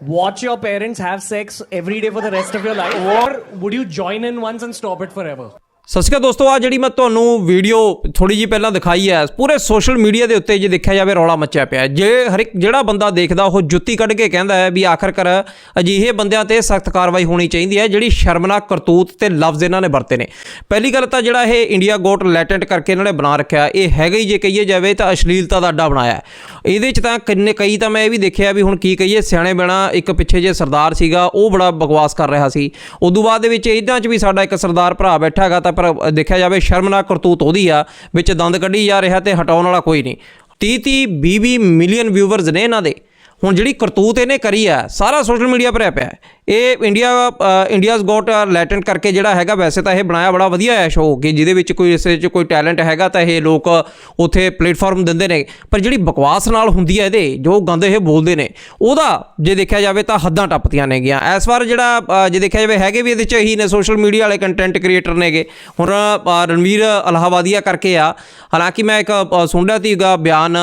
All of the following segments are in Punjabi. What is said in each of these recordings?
watch your parents have sex every day for the rest of your life? Or would you join in once and stop it forever? ਸਤਿ ਸ਼੍ਰੀ ਅਕਾਲ ਦੋਸਤੋ ਆ ਜਿਹੜੀ ਮੈਂ ਤੁਹਾਨੂੰ ਵੀਡੀਓ ਥੋੜੀ ਜੀ ਪਹਿਲਾਂ ਦਿਖਾਈ ਹੈ, ਪੂਰੇ ਸੋਸ਼ਲ ਮੀਡੀਆ ਦੇ ਉੱਤੇ ਜੇ ਦੇਖਿਆ ਜਾਵੇ ਰੌਲਾ ਮੱਚਿਆ ਪਿਆ ਜੇ ਹਰ ਇੱਕ ਜਿਹੜਾ ਬੰਦਾ ਦੇਖਦਾ, ਉਹ ਜੁੱਤੀ ਕੱਢ ਕੇ ਕਹਿੰਦਾ ਹੈ ਵੀ ਆਖਰਕਾਰ ਅਜਿਹੇ ਬੰਦਿਆਂ ਤੇ ਸਖਤ ਕਾਰਵਾਈ ਹੋਣੀ ਚਾਹੀਦੀ ਹੈ, ਜਿਹੜੀ ਸ਼ਰਮਨਾਕ ਕਰਤੂਤ ਤੇ ਲਫ਼ਜ਼ ਇਹਨਾਂ ਨੇ ਵਰਤੇ ਨੇ। ਪਹਿਲੀ ਗੱਲ ਤਾਂ ਜਿਹੜਾ ਇਹ ਇੰਡੀਆ ਗੋਟ ਲੈਟੈਂਟ ਕਰਕੇ ਇਹਨਾਂ ਨੇ ਬਣਾ ਰੱਖਿਆ, ਇਹ ਹੈਗਾ ਹੀ ਜੇ ਕਹੀਏ ਜਾਵੇ ਤਾਂ ਅਸ਼ਲੀਲਤਾ ਦਾ ਅੱਡਾ ਬਣਾਇਆ ਇਹਦੇ ਚ ਤਾਂ ਕਿੰਨੇ, ਕਈ ਤਾਂ ਮੈਂ ਇਹ ਵੀ ਦੇਖਿਆ ਵੀ ਹੁਣ ਕੀ ਕਹੀਏ, ਸਿਆਣੇ ਬਣਾ ਇੱਕ ਪਿੱਛੇ ਜੇ ਸਰਦਾਰ ਸੀਗਾ, ਉਹ ਬੜਾ ਬਕਵਾਸ ਕਰ ਰਿਹਾ ਸੀ। ਉਦੋਂ ਬਾਅਦ ਦੇ ਵਿੱਚ ਇਹਨਾਂ 'ਚ ਵੀ ਸਾਡਾ ਇੱਕ ਸਰਦਾਰ ਭਰਾ ਬੈਠਾ ਹੈਗਾ, ਤਾਂ ਪਰ ਦੇਖਿਆ ਜਾਵੇ ਸ਼ਰਮਨਾਕ ਕਰਤੂਤ ਉਹਦੀ ਆ, ਵਿੱਚ ਦੰਦ ਕੱਢੀ ਜਾ ਰਿਹਾ ਤੇ ਹਟਾਉਣ ਵਾਲਾ ਕੋਈ ਨਹੀਂ। 30 30 20 20 ਮਿਲੀਅਨ ਵਿਊਵਰਸ ਨੇ ਇਹਨਾਂ ਦੇ। ਹੁਣ ਜਿਹੜੀ ਕਰਤੂਤ ਇਹਨੇ ਕਰੀ ਆ ਸਾਰਾ ਸੋਸ਼ਲ ਮੀਡੀਆ ਭਰਿਆ ਪਿਆ ਇਹ ਇੰਡੀਆ ਇੰਡੀਆਜ਼ ਗੋਟ ਲੈਟੈਂਟ ਕਰਕੇ ਜਿਹੜਾ ਹੈਗਾ ਵੈਸੇ ਤਾਂ ਇਹ ਬਣਾਇਆ ਬੜਾ ਵਧੀਆ ਹੈ ਸ਼ੋਅ ਕਿ ਜਿਹਦੇ ਵਿੱਚ ਕੋਈ ਇਸ 'ਚ ਕੋਈ ਟੈਲੈਂਟ ਹੈਗਾ ਤਾਂ ਇਹ ਲੋਕ ਉੱਥੇ ਪਲੇਟਫਾਰਮ ਦਿੰਦੇ ਨੇ। ਪਰ ਜਿਹੜੀ ਬਕਵਾਸ ਨਾਲ ਹੁੰਦੀ ਹੈ ਇਹਦੇ ਜੋ ਗੰਦ ਇਹ ਬੋਲਦੇ ਨੇ ਉਹਦਾ ਜੇ ਦੇਖਿਆ ਜਾਵੇ ਤਾਂ ਹੱਦਾਂ ਟੱਪਦੀਆਂ ਨੇਗੀਆਂ। ਇਸ ਵਾਰ ਜਿਹੜਾ ਜੇ ਦੇਖਿਆ ਜਾਵੇ ਹੈਗੇ ਵੀ ਇਹਦੇ ਚ ਹੀ ਨੇ ਸੋਸ਼ਲ ਮੀਡੀਆ ਵਾਲੇ ਕੰਟੈਂਟ ਕ੍ਰੀਏਟਰ ਨੇਗੇ। ਹੁਣ ਰਣਵੀਰ ਅਲਾਹਾਬਾਦੀਆ ਕਰਕੇ ਆ। ਹਾਲਾਂਕਿ ਮੈਂ ਇੱਕ ਅ, ਸੁਣ ਰਿਹਾ ਸੀਗਾ ਬਿਆਨ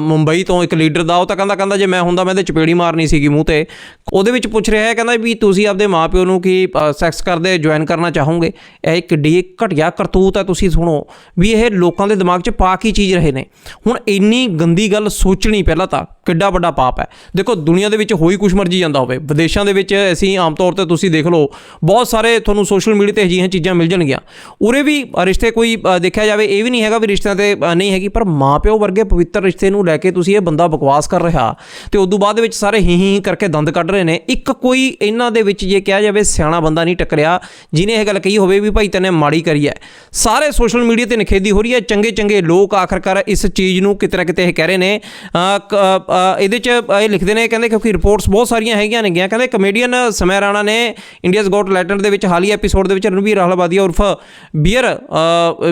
ਮੁੰਬਈ ਤੋਂ ਇੱਕ ਲੀਡਰ ਦਾ ਉਹ ਤਾਂ ਕਹਿੰਦਾ ਕਹਿੰਦਾ ਜੇ ਮੈਂ ਹੁੰਦਾ ਮੈਂ ਇਹਦੇ ਚਪੇੜੀ ਮਾਰਨੀ ਸੀਗੀ ਮੂੰਹ ਤੇ। ਉਹਦੇ ਵਿੱਚ ਪੁੱਛ ਰਿਹਾ ਹੈ, ਕਹਿੰਦਾ ਵੀ ਤੁਸੀਂ ਆਪਦੇ ਮਾਪਿਓ ਨੂੰ ਕੀ ਸੈਕਸ ਕਰਦੇ ਜੁਆਇਨ ਕਰਨਾ ਚਾਹੋਗੇ? ਇਹ ਇੱਕ ਡੀ ਘਟਿਆ ਕਰਤੂਤ ਹੈ, ਤੁਸੀਂ ਸੁਣੋ। ਵੀ ਇਹ ਲੋਕਾਂ ਦੇ ਦਿਮਾਗ 'ਚ ਪਾ ਕੀ ਚੀਜ਼ ਰਹੇ ਨੇ? ਹੁਣ ਇੰਨੀ ਗੰਦੀ ਗੱਲ ਸੋਚਣੀ ਪਹਿਲਾਂ ਤਾਂ। ਕਿੱਡਾ ਵੱਡਾ ਪਾਪ ਹੈ। ਦੇਖੋ, ਦੁਨੀਆ ਦੇ ਵਿੱਚ ਹੋਈ ਕੁਛ ਮਰਜ਼ੀ ਜਾਂਦਾ ਹੋਵੇ। ਵਿਦੇਸ਼ਾਂ ਦੇ ਵਿੱਚ ਅਸੀਂ ਆਮ ਤੌਰ ਤੇ ਤੁਸੀਂ ਦੇਖ ਲਓ, ਬਹੁਤ ਸਾਰੇ ਤੁਹਾਨੂੰ ਸੋਸ਼ਲ ਮੀਡੀਆ ਤੇ ਅਜਿਹੀਆਂ ਚੀਜ਼ਾਂ ਮਿਲ ਜਾਣਗੀਆਂ। ਉਰੇ ਵੀ ਰਿਸ਼ਤੇ ਕੋਈ ਦੇਖਿਆ ਜਾਵੇ, ਇਹ ਵੀ ਨਹੀਂ ਹੈਗਾ ਵੀ ਰਿਸ਼ਤਿਆਂ ਤੇ ਨਹੀਂ ਹੈਗੀ, ਪਰ ਮਾਪਿਓ ਵਰਗੇ ਪਵਿੱਤਰ ਰਿਸ਼ਤੇ ਨੂੰ ਲੈ ਕੇ ਤੁਸੀਂ ਇਹ ਬੰਦਾ ਬਕਵਾਸ ਕਰ ਰਿਹਾ ਤੇ ਉਦੋਂ ਬਾਅਦ ਵਿੱਚ ਸਾਰੇ ਹੀ ਹੀ ਕਰਕੇ ਦੰਦ ਕੱਢ ਰਹੇ ਨੇ। ਇੱਕ ਕੋਈ ਇਹਨਾਂ ਦੇ ਵਿੱਚ ਜੇ ਕਿਹਾ ਜਾਵੇ ਸਿਆਣਾ ਬੰਦਾ ਨਹੀਂ ਟੱਕਰਿਆ, ਜਿਹਨੇ ਇਹ ਗੱਲ ਕਹੀ ਹੋਵੇ ਵੀ ਭਾਈ ਤੈਨੇ ਮਾੜੀ ਕਰੀ ਹੈ। ਸਾਰੇ ਸੋਸ਼ਲ ਮੀਡੀਆ ਤੇ ਨਖੇਦੀ ਹੋ ਰਹੀ ਹੈ। ਚੰਗੇ ਚੰਗੇ ਲੋਕ ਆਖਰਕਾਰ ਇਸ ਚੀਜ਼ ਨੂੰ ਕਿਤੇ ਨਾ ਕਿਤੇ ਇਹ ਕਹਿ ਰਹੇ ਨੇ ਕ- ਇਹਦੇ ਚ ਇਹ ਲਿਖਦੇ ਨੇ ਕਹਿੰਦੇ ਕਿਉਂਕਿ ਰਿਪੋਰਟਸ ਬਹੁਤ ਸਾਰੀਆਂ ਹੈਗੀਆਂ ਨੇਗੀਆਂ ਕਹਿੰਦੇ ਕਮੇਡੀਅਨ ਸਮੈ ਰਾਣਾ ਨੇ ਇੰਡੀਆਜ਼ ਗੋਟ ਲੈਟੈਂਟ ਦੇ ਵਿੱਚ ਹਾਲੀਆ ਐਪੀਸੋਡ ਦੇ ਵਿੱਚ ਰਣਵੀਰ ਅਹਲਾਬਾਦੀਆ ਉਰਫ ਬੀਅਰ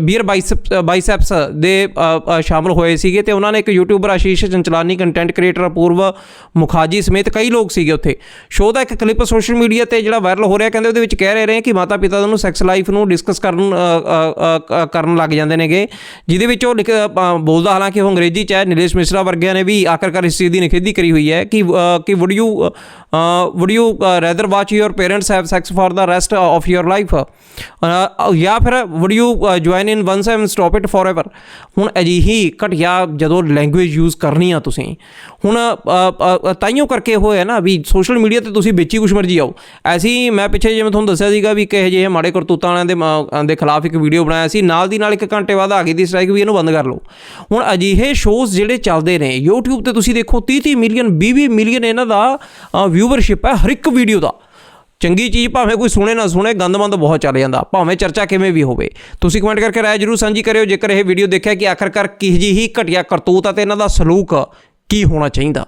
ਬੀਅਰ ਬਾਈਸੈਪਸ ਬਾਈਸੈਪਸ ਦੇ ਅ, ਸ਼ਾਮਲ ਹੋਏ ਸੀਗੇ ਤੇ ਉਹਨਾਂ ਨੇ ਇੱਕ YouTuber Ashish Chanchlani content creator Apoorva Mukhija ਸਮੇਤ ਕਈ ਲੋਕ ਸੀਗੇ ਉੱਥੇ। ਸ਼ੋਅ ਦਾ ਇੱਕ ਕਲਿੱਪ ਸੋਸ਼ਲ ਮੀਡੀਆ ਤੇ ਜਿਹੜਾ ਵਾਇਰਲ ਹੋ ਰਿਹਾ ਕਹਿੰਦੇ ਉਹਦੇ ਵਿੱਚ ਕਹਿ ਰਹੇ ਨੇ ਕਿ ਮਾਤਾ ਪਿਤਾ ਨੂੰ ਸੈਕਸ ਲਾਈਫ ਨੂੰ ਡਿਸਕਸ ਕਰਨ ਕਰਨ ਲੱਗ ਜਾਂਦੇ ਨੇਗੇ ਜਿਹਦੇ ਵਿੱਚ ਉਹ ਲਿਖ- ਬੋਲਦਾ ਹਾਲਾਂਕਿ ਉਹ ਅੰਗਰੇਜ਼ੀ ਚ ਹੈ ਨਿਲੇਸ਼ ਮਿਸ਼ਰਾ ਵਰਗਿਆਂ ਨੇ ਵੀ ਆਖਰਕਾਰ ਇਸ ਚੀਜ਼ ਦੀ ਨਿਖੇਧੀ ਕਰੀ ਹੋਈ ਹੈ ਕਿ ਕਿ would you would you rather watch your parents have sex for the rest of your life ਜਾਂ ਫਿਰ would you join in once and stop it forever ਹੁਣ ਅਜਿਹੀ ਘਟਿਆ ਜਦੋਂ ਲੈਂਗੁਏਜ ਯੂਜ਼ ਕਰਨੀ ਆ ਤੁਸੀਂ, ਹੁਣ ਤਾਈਓ ਕਰਕੇ ਹੋਇਆ ਨਾ ਵੀ ਸੋਸ਼ਲ ਮੀਡੀਆ ਤੇ ਤੁਸੀਂ ਵਿੱਚ ਹੀ ਕੁਛ ਮਰਜ਼ੀ ਆਓ। ਐਸੀ ਮੈਂ ਪਿੱਛੇ ਜਿਵੇਂ ਤੁਹਾਨੂੰ ਦੱਸਿਆ ਸੀਗਾ ਵੀ ਕਿਹੋ ਜਿਹੇ ਮਾੜੇ ਕਰਤੂਤਾਂ ਵਾਲਿਆਂ ਦੇ ਦੇ ਖਿਲਾਫ ਇੱਕ ਵੀਡੀਓ ਬਣਾਇਆ ਸੀ, ਨਾਲ ਦੀ ਨਾਲ ਇੱਕ ਘੰਟੇ ਬਾਅਦ ਆ ਗਈ ਦੀ ਸਟ੍ਰਾਈਕ ਵੀ ਇਹਨੂੰ ਬੰਦ ਕਰ ਲਓ। ਹੁਣ ਅਜਿਹੇ ਸ਼ੋਜ਼ ਜਿਹੜੇ ਚੱਲਦੇ ਨੇ, YouTube ਤੇ ਤੁਸੀਂ ਦੇਖੋ 30 30 ਮਿਲੀਅਨ 20 20 ਮਿਲੀਅਨ ਇਹਨਾਂ ਦਾ ਵਿਊਵਰਸ਼ਿਪ ਹੈ ਹਰ ਇੱਕ ਵੀਡੀਓ ਦਾ। ਚੰਗੀ ਚੀਜ਼ ਭਾਵੇਂ ਕੋਈ ਸੁਣੇ ਨਾ ਸੁਣੇ, ਗੰਦਮੰਦ ਬਹੁਤ ਚੱਲ ਜਾਂਦਾ। ਭਾਵੇਂ ਚਰਚਾ ਕਿਵੇਂ ਵੀ ਹੋਵੇ। ਤੁਸੀਂ ਕਮੈਂਟ ਕਰਕੇ ਰਾਏ ਜਰੂਰ ਸਾਂਝੀ ਕਰਿਓ। ਜੇਕਰ ਇਹ ਵੀਡੀਓ ਦੇਖਿਆ ਕਿ ਆਖਰਕਾਰ ਕਿਹ ਜਿਹੀ ਘਟਿਆ ਕਰਤੂਤ ਅਤੇ ਇਹਨਾਂ ਦਾ ਸਲੂਕ ਕੀ ਹੋਣਾ ਚਾਹੀਦਾ।